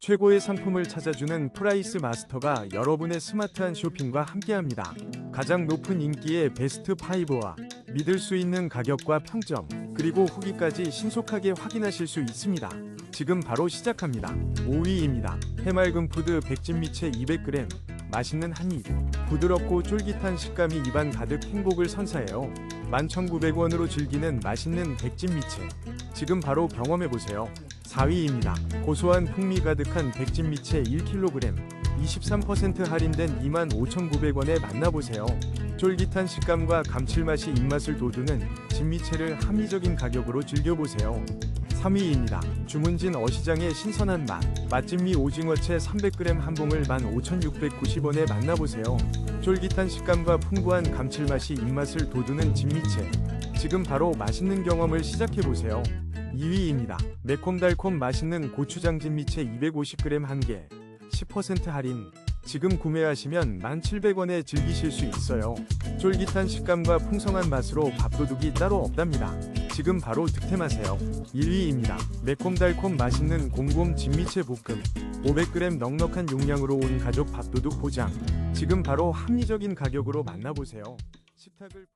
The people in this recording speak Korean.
최고의 상품을 찾아주는 프라이스 마스터가 여러분의 스마트한 쇼핑과 함께합니다. 가장 높은 인기의 베스트 5와 믿을 수 있는 가격과 평점, 그리고 후기까지 신속하게 확인하실 수 있습니다. 지금 바로 시작합니다. 5위입니다. 해맑은 푸드 백진미채 200g. 맛있는 한입. 부드럽고 쫄깃한 식감이 입안 가득 행복을 선사해요. 11,900원으로 즐기는 맛있는 백진 미채. 지금 바로 경험해보세요. 4위입니다. 고소한 풍미 가득한 백진 미채 1kg. 23% 할인된 25,900원에 만나보세요. 쫄깃한 식감과 감칠맛이 입맛을 돋우는 진미채를 합리적인 가격으로 즐겨보세요. 3위입니다. 주문진 어시장의 신선한 맛. 맛진미 오징어채 300g 한 봉을 15,690원에 만나보세요. 쫄깃한 식감과 풍부한 감칠맛이 입맛을 돋우는 진미채. 지금 바로 맛있는 경험을 시작해보세요. 2위입니다. 매콤달콤 맛있는 고추장 진미채 250g 한 개. 10% 할인. 지금 구매하시면 1,700원에 즐기실 수 있어요. 쫄깃한 식감과 풍성한 맛으로 밥도둑이 따로 없답니다. 지금 바로 득템하세요. 1위입니다. 매콤달콤 맛있는 곰곰 진미채 볶음. 500g 넉넉한 용량으로 온 가족 밥도둑 보장. 지금 바로 합리적인 가격으로 만나보세요. 식탁을